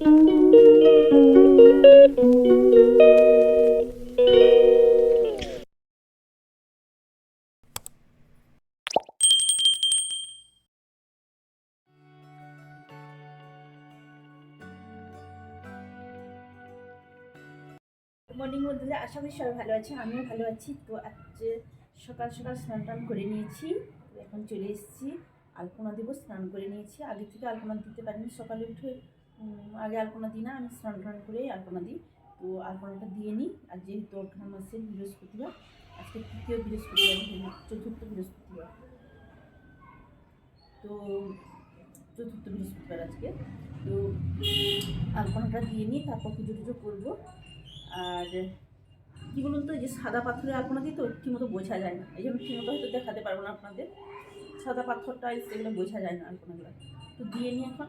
Morning বন্ধুরা। আশা করি সবাই ভালো আছে, আমিও ভালো আছি। তো আজ সকাল সকাল স্নান টান করে নিয়েছি। এখন চলে এসেছি। আলপনা দেবো স্নান করে নিয়েছি। আগে থেকে আলপনা দিতে পারিনি, সকালে উঠে আগে আলপনা দিই না, আমি স্নান টান করে আলপনা দিই। তো আলপনাটা দিয়ে নিই, আর যেহেতু অঘ্রাণ মাসের বৃহস্পতিবার, আজকে তৃতীয় বৃহস্পতিবার চতুর্থ বৃহস্পতিবার। তো চতুর্থ বৃহস্পতিবার আজকে। তো আলপনাটা দিয়ে নিই, তারপর পুজো টুজো করব। আর কী বলুন তো, এই যে সাদা পাথরের আলপনা দিই তো, ঠিকমতো বোঝা যায় না। এই জন্য ঠিকমতো হয়তো দেখাতে পারব না আপনাদের। সাদা পাথর টাইলস এগুলো বোঝা যায় না আলপনাগুলো। তো দিয়ে নিই এখন।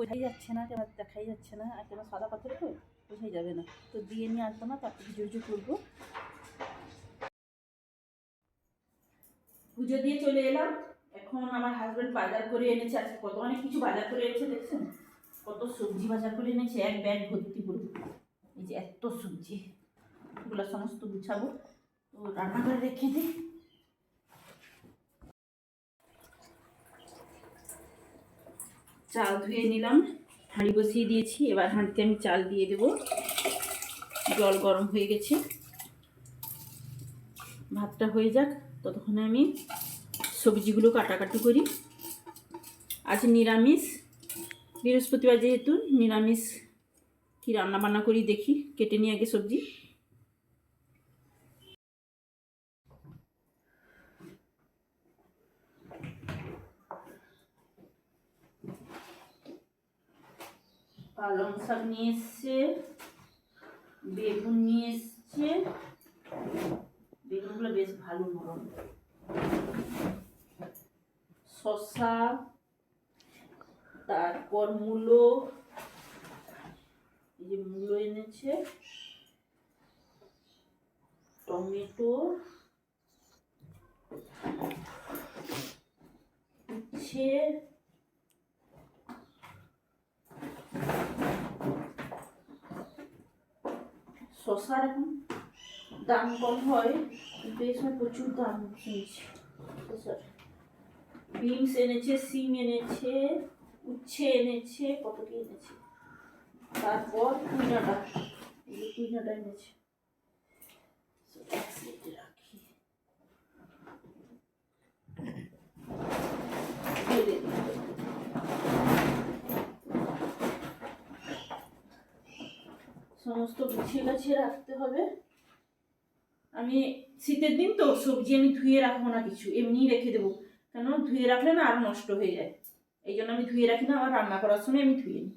বোঝাই যাচ্ছে না কেন দেখাই যাচ্ছে না, আর কেন সাদা পাথর তো বোঝাই যাবে না। তো দিয়ে নিয়ে আসব না, তারপর পুজো করব। পুজো দিয়ে চলে এলাম। এখন আমার হাজব্যান্ড বাজার করে এনেছে, আজকে কত অনেক কিছু বাজার করে এনেছে, দেখছেন? কত সবজি বাজার করে এনেছে, এক ব্যাগ ভর্তি পুরো। এই যে এত সবজি, এগুলো সমস্ত গুছাবো। তো রান্না করে রেখে দিই। চাল ধুয়ে নিলাম। হাঁড়ি বসিয়ে দিয়েছি, এবার হাঁড়িতে আমি চাল দিয়ে দেব। জল গরম হয়ে গেছে। ভাতটা হয়ে যাক, ততক্ষণে আমি সবজিগুলো কাটাকাটি করি। আজ নিরামিষ। বৃহস্পতিবার যেহেতু, নিরামিষ কি রান্না বান্না করি দেখি, কেটে নিয়ে আগে সবজি। পালং শাক নিয়ে এসছে বেগুন নিয়ে এসছে বেগুনগুলো বেশ ভালো নরম শসা, তারপর মূলো, এই যে মূলো এনেছে। টমেটো, উচ্ছে শশার এখন দাম কম হয় কিন্তু এই সময় প্রচুর দাম শুনছি বিনস এনেছে সিম এনেছে উচ্ছে এনেছে কত কি এনেছে? তারপর কুইনাটা কুইনাটা এনেছে। So, এ রাখি ঢেলে দিই। সমস্ত গুছিয়ে গাছিয়ে রাখতে হবে। আমি শীতের দিন তো সবজি আমি ধুয়ে রাখব না কিছু, এমনিই রেখে দেবো। কেন? ধুয়ে রাখলে না আরও নষ্ট হয়ে যায়। এই জন্য আমি ধুয়ে রাখি না, আমার রান্না করার সময় আমি ধুয়ে নিই।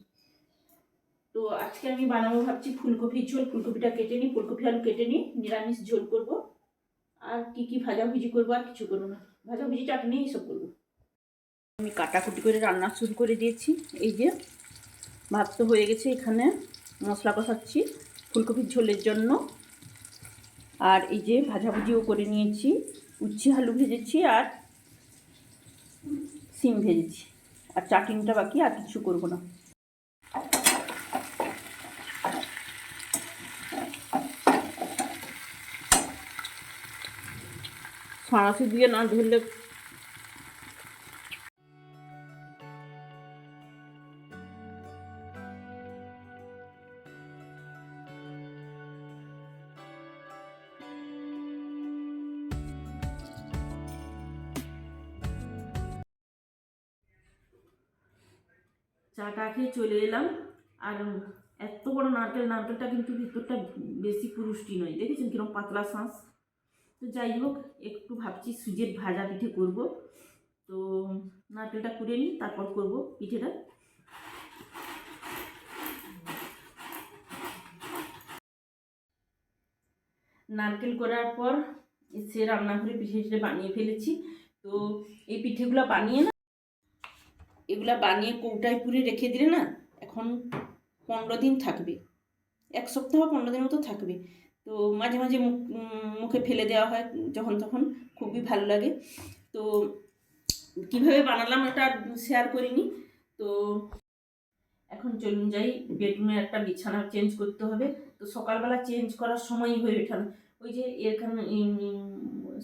তো আজকে আমি বানাবো ভাবছি ফুলকপির ঝোল, ফুলকপিটা কেটে নিই, ফুলকপি আলু কেটে নিই, নিরামিষ ঝোল করব। আর কি কি ভাজাভুজি করব আর কিছু করব না। ভাজাভুজি, চাটনি এইসব করব। আমি কাটাকুটি করে রান্না শুরু করে দিয়েছি। এই যে ভাত তো হয়ে গেছে এখানে। মশলা কষাচ্ছি ফুলকপির ঝোলের জন্য। আর এই যে ভাজাভুজিও করে নিয়েছি, উচ্ছে, আলু ভেজেছি আর সিম ভেজেছি। আর চাটিংটা বাকি, আর কিছু করব না। সরাসরি দিয়ে না ধরলে চাটা খেয়ে চলে এলাম। আর এত বড় নারকেল, নারকেলটা কিন্তু ভিতরটা বেশি পুরুষ্টি নয়। দেখেছেন কীরকম পাতলা শাঁস? তো যাই হোক, একটু ভাবছি সুজির ভাজা পিঠে করব। তো নারকেলটা কুড়ে নিই, তারপর করব পিঠেটা। নারকেল করার পর, সে রান্নাঘরে পিঠে বানিয়ে ফেলেছি। তো এই পিঠেগুলো বানিয়ে না এগুলা বানিয়ে কৌটায় পুরে রেখে দিলে না, এখন পনেরো দিন থাকবে। এক সপ্তাহ পনেরো দিন মতো থাকবে। তো মাঝে মাঝে মুখ ফেলে দেওয়া হয় যখন তখন, খুবই ভালো লাগে। তো কীভাবে বানালাম ওটা শেয়ার করিনি। তো এখন চলুন যাই বেডরুমে একটা বিছানা চেঞ্জ করতে হবে। তো সকালবেলা চেঞ্জ করার সময়ই হয়ে ওঠে না। ওই যে এখানে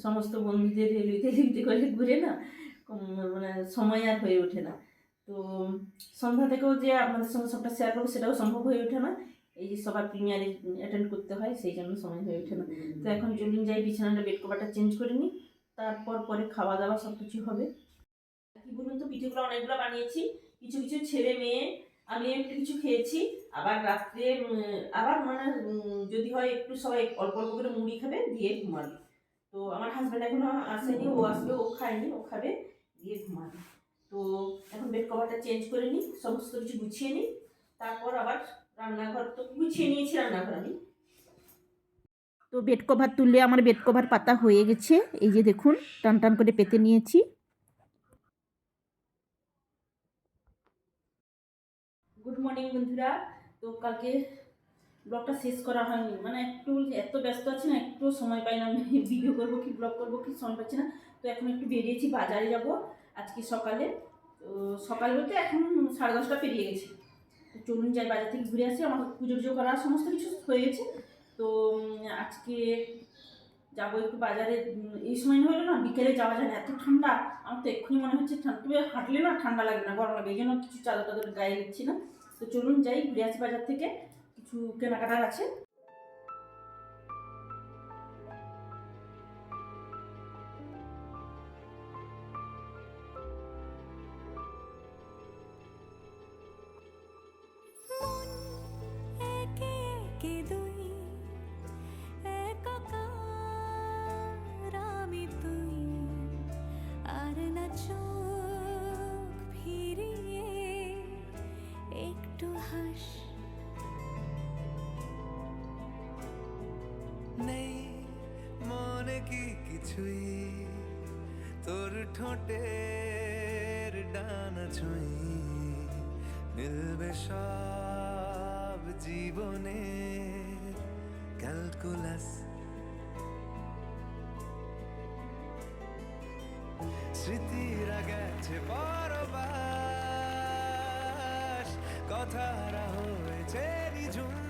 সমস্ত বন্ধুদের লিখতে লিখতে করে ঘুরে না মানে সময় আর হয়ে ওঠে না। তো সন্ধ্যা থেকেও যে আপনাদের সঙ্গে সবটা শেয়ার করব, সেটাও সম্ভব হয়ে ওঠে না। এই যে সবার প্রিমিয়ারে অ্যাটেন্ড করতে হয়, সেই জন্য সময় হয়ে ওঠে না। তো এখন চলুন যাই, বিছানাটা বেড কভারটা চেঞ্জ করে নিই, তারপর পরে খাওয়া দাওয়া সব কিছু হবে। কি বলুন তো পিঠেগুলো অনেকগুলো বানিয়েছি। কিছু কিছু ছেলে মেয়ে, আমি একটু কিছু খেয়েছি। আবার রাত্রে আবার মানে যদি হয় একটু সবাই অল্প অল্প করে মুড়ি খাবে, দিয়ে ঘুমাবে। তো আমার হাজব্যান্ড এখনও আসেনি, ও আসবে, ও খায়নি, ও খাবে, দিয়ে ঘুমাবে। তো এখন বেড কভারটা চেঞ্জ করে নিই সমস্ত কিছু গুছিয়ে নিই তারপর আবার রান্নাঘর তো গুছিয়ে নিয়েছি রান্নাঘর আমি। তো বেড কভার তুললে আমার বেড কভার পাতা হয়ে গেছে এই যে দেখুন টান টান করে পেতে নিয়েছি। গুড মর্নিং বন্ধুরা তো কালকে ব্লগটা শেষ করা হয়নি মানে একটু এত ব্যস্ত আছি না একটু সময় পাই না আমি ভিডিও করব কি ব্লগ করব কি সময় পাচ্ছি না তো এখন একটু বেরিয়েছি বাজারে যাব। আজকে সকালে। সকাল বলতে এখন সাড়ে দশটা পেরিয়ে গেছে। চলুন যাই বাজার থেকে ঘুরে আসি, আমার পুজো পুজো করার সমস্ত কিছু হয়ে গেছে। তো আজকে যাব একটু বাজারে। এই সময় হলো না বিকেলে যাওয়া যায় না, এত ঠান্ডা। আমার তো এক্ষুনি মনে হচ্ছে ঠান্ডা, তবে হাঁটলে না ঠান্ডা লাগে না, গরম লাগে, এই জন্য কিছু চাদর টাদর গায়ে দিচ্ছি না। তো চলুন যাই, ঘুরে আসি বাজার থেকে। কিছু কেনাকাটার আছে। কি কিছুই তোর ঠোঁটের ডানা ছুঁই, মিলবে সব জীবনে ক্যালকুলাস। স্মৃতিরা গেছে পরবাস, কথারা হয়েছে ঝুম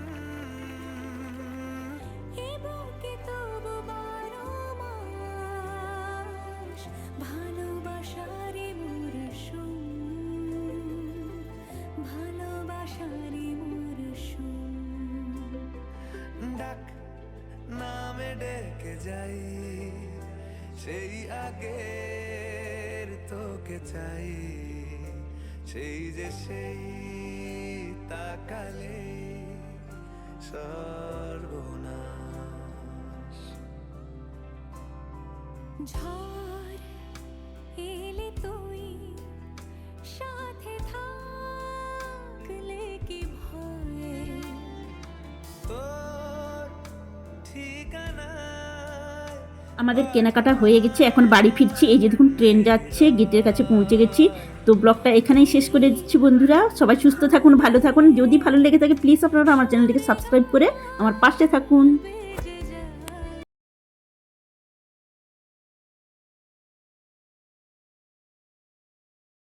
ডেকে যাই সেই আগের তোকে চাই। সেই যে সেই তাকালে সর্বনাশ। ঝড় আমাদের কেনাকাটা হয়ে গেছে, এখন বাড়ি ফিরছি। এই যে দেখুন ট্রেন যাচ্ছে, গেটের কাছে পৌঁছে গেছি। তো ব্লগটা এখানেই শেষ করে দিচ্ছি বন্ধুরা। সবাই সুস্থ থাকুন, ভালো থাকুন। যদি ভালো লেগে থাকে প্লিজ আপনারা আমার চ্যানেলটিকে সাবস্ক্রাইব করে আমার পাশে থাকুন।